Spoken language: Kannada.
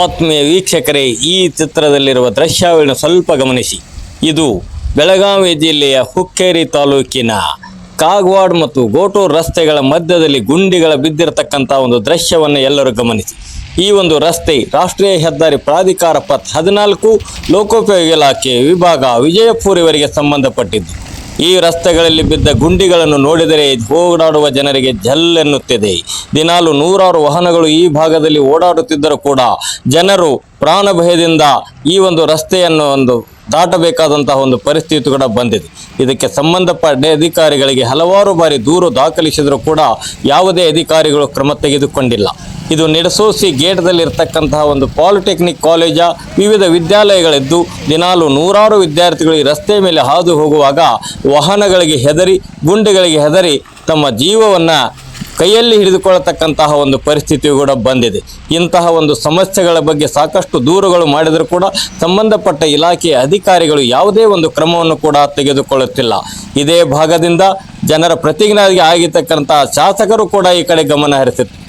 ಆತ್ಮೀಯ ವೀಕ್ಷಕರೇ, ಈ ಚಿತ್ರದಲ್ಲಿರುವ ದೃಶ್ಯಾವಳಿಯನ್ನು ಸ್ವಲ್ಪ ಗಮನಿಸಿ. ಇದು ಬೆಳಗಾವಿ ಜಿಲ್ಲೆಯ ಹುಕ್ಕೇರಿ ತಾಲೂಕಿನ ಕಾಗ್ವಾಡ್ ಮತ್ತು ಗೋಟೂರ್ ರಸ್ತೆಗಳ ಮಧ್ಯದಲ್ಲಿ ಗುಂಡಿಗಳ ಬಿದ್ದಿರತಕ್ಕಂಥ ಒಂದು ದೃಶ್ಯವನ್ನು ಎಲ್ಲರೂ ಗಮನಿಸಿ. ಈ ಒಂದು ರಸ್ತೆ ರಾಷ್ಟ್ರೀಯ ಹೆದ್ದಾರಿ ಪ್ರಾಧಿಕಾರ ಪತ್ ಹದಿನಾಲ್ಕು ಲೋಕೋಪಯೋಗಿ ಇಲಾಖೆ ವಿಭಾಗ ವಿಜಯಪುರಿವರೆಗೆ ಸಂಬಂಧಪಟ್ಟಿದ್ದು. ಈ ರಸ್ತೆಗಳಲ್ಲಿ ಬಿದ್ದ ಗುಂಡಿಗಳನ್ನು ನೋಡಿದರೆ ಓಡಾಡುವ ಜನರಿಗೆ ಜಲ್ಲೆನ್ನುತ್ತಿದೆ ದಿನಾಲು ನೂರಾರು ವಾಹನಗಳು ಈ ಭಾಗದಲ್ಲಿ ಓಡಾಡುತ್ತಿದ್ದರೂ ಕೂಡ ಜನರು ಪ್ರಾಣ ಭಯದಿಂದ ಈ ಒಂದು ರಸ್ತೆಯನ್ನು ಒಂದು ದಾಟಬೇಕಾದಂತಹ ಒಂದು ಪರಿಸ್ಥಿತಿ ಕೂಡ ಬಂದಿದೆ. ಇದಕ್ಕೆ ಸಂಬಂಧಪಟ್ಟ ಅಧಿಕಾರಿಗಳಿಗೆ ಹಲವಾರು ಬಾರಿ ದೂರು ದಾಖಲಿಸಿದರೂ ಕೂಡ ಯಾವುದೇ ಅಧಿಕಾರಿಗಳು ಕ್ರಮ ತೆಗೆದುಕೊಂಡಿಲ್ಲ. ಇದು ನೆಡಸೋಸಿ ಗೇಟ್ದಲ್ಲಿರ್ತಕ್ಕಂತಹ ಒಂದು ಪಾಲಿಟೆಕ್ನಿಕ್ ಕಾಲೇಜ, ವಿವಿಧ ವಿದ್ಯಾಲಯಗಳಿದ್ದು ದಿನಾಲು ನೂರಾರು ವಿದ್ಯಾರ್ಥಿಗಳು ಈ ರಸ್ತೆ ಮೇಲೆ ಹಾದು ಹೋಗುವಾಗ ವಾಹನಗಳಿಗೆ ಹೆದರಿ, ಗುಂಡೆಗಳಿಗೆ ಹೆದರಿ ತಮ್ಮ ಜೀವವನ್ನು ಕೈಯಲ್ಲಿ ಹಿಡಿದುಕೊಳ್ಳತಕ್ಕಂತಹ ಒಂದು ಪರಿಸ್ಥಿತಿ ಕೂಡ ಬಂದಿದೆ. ಇಂತಹ ಒಂದು ಸಮಸ್ಯೆಗಳ ಬಗ್ಗೆ ಸಾಕಷ್ಟು ದೂರುಗಳು ಮಾಡಿದರೂ ಕೂಡ ಸಂಬಂಧಪಟ್ಟ ಇಲಾಖೆಯ ಅಧಿಕಾರಿಗಳು ಯಾವುದೇ ಒಂದು ಕ್ರಮವನ್ನು ಕೂಡ ತೆಗೆದುಕೊಳ್ಳುತ್ತಿಲ್ಲ. ಇದೇ ಭಾಗದಿಂದ ಜನರ ಪ್ರತಿಜ್ಞೆಗೆ ಆಗಿರ್ತಕ್ಕಂತಹ ಶಾಸಕರು ಕೂಡ ಈ ಕಡೆ ಗಮನ ಹರಿಸುತ್ತಾರೆ